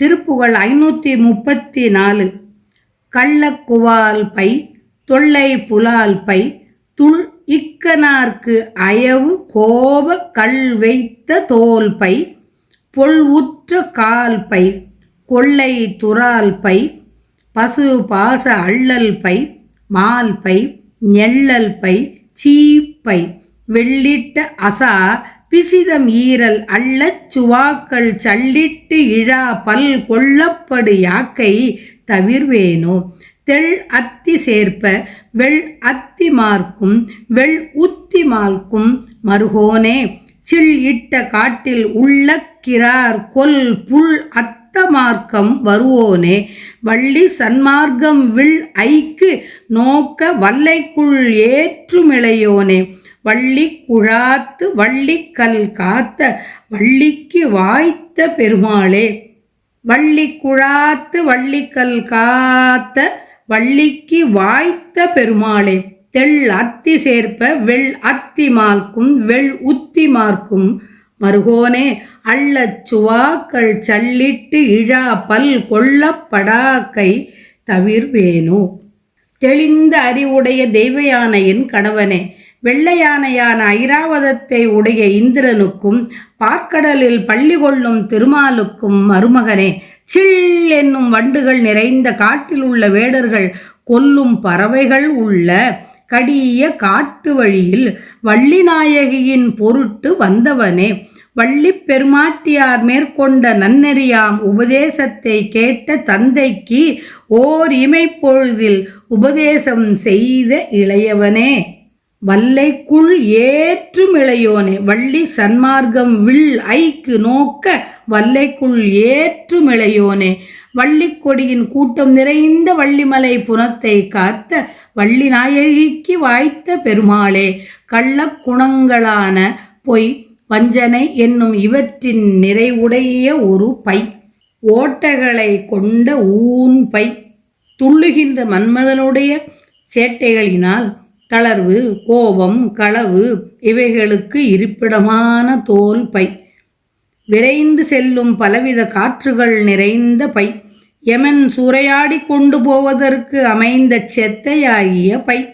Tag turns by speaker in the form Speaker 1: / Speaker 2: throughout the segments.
Speaker 1: திருப்புகழ் ஐநூற்றி முப்பத்தி நாலு. கள்ளக்குவால் பை தொல்லை புலால் பை துள் இக்கனார்க்கு அயவு கோப கல் வைத்த தோல் பை பொல்வுற்ற கால் பை கொள்ளை துறால் பை பசு பாச அள்ளல் பை மால் பை நெள்ளல் பை சீப்பை வெள்ளிட்ட அசா பிசிதம் ஈரல் அள்ளச் சுவாக்கள் சள்ளிட்டு இழா பல் கொள்ளப்படு யாக்கை தவிர்வேனோ? தெள் அத்தி சேர்ப்ப வெள் அத்தி மார்க்கும் வெள் உத்தி மார்க்கும் மருகோனே? சில் இட்ட காட்டில் உள்ள கிரார் கொல் புல் அத்த மார்க்கம் வருவோனே? வள்ளி சன்மார்க்கம் வில் ஐக்கு நோக்க வல்லைக்குள் ஏற்றுமிளையோனே? வள்ளி குழாத்து வள்ளிக்கல் காத்த வள்ளிக்கு வாய்த்த பெருமாளே. வள்ளி குழாத்து வள்ளிக்கல் காத்த வள்ளிக்கு வாய்த்த பெருமாளே. தெள் அத்தி சேர்ப்ப வெள் அத்தி மார்க்கும் வெள் உத்தி மார்க்கும். மருகோனே அள்ளச் சுவாக்கள் சல்லிட்டு இழா பல் கொள்ளப்படாக்கை தவிர்வேனோ. தெளிந்த அறிவுடைய தெய்வயானையின் கணவனே வெள்ளையானையான ஐராவதத்தை உடைய இந்திரனுக்கும் பார்க்கடலில் பள்ளி கொள்ளும் திருமாலுக்கும் மருமகனே சில் என்னும் வண்டுகள் நிறைந்த காட்டில் உள்ள வேடர்கள் கொல்லும் பறவைகள் உள்ள கடிய காட்டு வழியில் வள்ளிநாயகியின் பொருட்டு வந்தவனே வள்ளி பெருமாட்டியார் மேற்கொண்ட நன்னெறியாம் உபதேசத்தை கேட்ட தந்தைக்கு ஓர் இமைப்பொழுதில் உபதேசம் செய்த இளையவனே. வல்லைக்குள் ஏற்றும் இளையோனே வள்ளி சன்மார்க்கம் வில் ஐக்கு நோக்க வல்லைக்குள் ஏற்றும் இளையோனே வள்ளிக்கொடியின் கூட்டம் நிறைந்த வள்ளிமலை புனத்தை காத்த வள்ளி நாயகிக்கு வாய்த்த பெருமாளே கள்ளக்குணங்களான பொய் வஞ்சனை என்னும் இவற்றின் நிறைவுடைய ஒரு பை. ஓட்டைகளை கொண்ட ஊன் பை. துள்ளுகின்ற மன்மதனுடைய சேட்டைகளினால் தளர்வு கோபம் களவு இவைகளுக்கு இருப்பிடமான தோல் பை. விரைந்து செல்லும் பலவித காற்றுகள் நிறைந்த பை. யமன் சூறையாடி கொண்டு போவதற்கு அமைந்த செத்தையாகிய பை.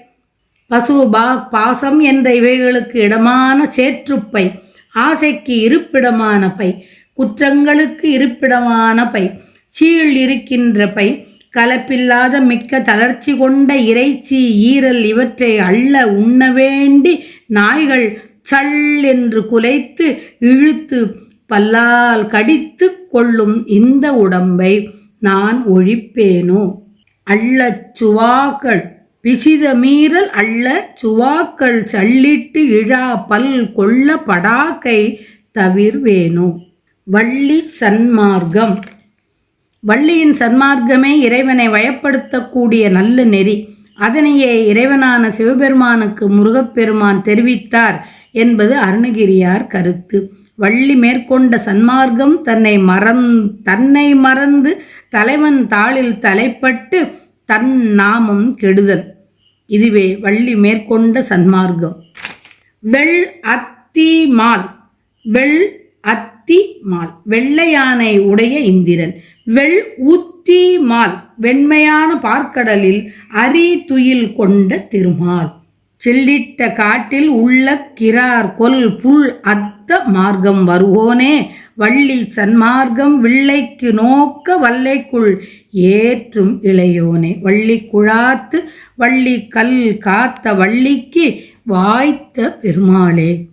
Speaker 1: பசு பா பாசம் என்ற இவைகளுக்கு இடமான சேற்றுப்பை ஆசைக்கு இருப்பிடமான பை. குற்றங்களுக்கு இருப்பிடமான பை. சீழ் இருக்கின்ற பை. கலப்பில்லாத மிக்க தளர்ச்சி கொண்ட இறைச்சி ஈரல் இவற்றை அள்ள உண்ண வேண்டி நாய்கள் சள் என்று குலைத்து இழுத்து பல்லால் கடித்து கொள்ளும் இந்த உடம்பை நான் ஒழிப்பேனோ? அள்ள சுவாக்கள் பிசித மீறல் அள்ள சுவாக்கள் சள்ளிட்டு இழா பல் கொள்ள படாக்கை தவிர்வேனோ? வள்ளி சன்மார்க்கம் வள்ளியின் சன்மார்க்கமே இறைவனை வயப்படுத்தக்கூடிய நல்ல நெறி. அதனையே இறைவனான சிவபெருமானுக்கு முருகப்பெருமான் தெரிவித்தார் என்பது அருணகிரியார் கருத்து. வள்ளி மேற்கொண்ட சன்மார்க்கம் தன்னை மறந் தன்னை மறந்து தலைவன் தாளில் தலைப்பட்டு தன் நாமம் கெடுதல். இதுவே வள்ளி மேற்கொண்ட சன்மார்க்கம். வெள் அத்தி மால் வெள் அத்தி மால் வெள்ளையானை உடைய இந்திரன். வெள் உத்தி மால் வெண்மையான பார்க்கடலில் அரி துயில் கொண்ட திருமால். செல்லிட்ட காட்டில் உள்ள கிரார் கொல் புல் அத்த மார்க்கம் வருவோனே வள்ளி சன்மார்க்கம் வில்லைக்கு நோக்க வல்லைக்குள் ஏற்றும் இளையோனே. வள்ளி குழாத்து வள்ளி கல் காத்த வள்ளிக்கு வாய்த்த பெருமாளே.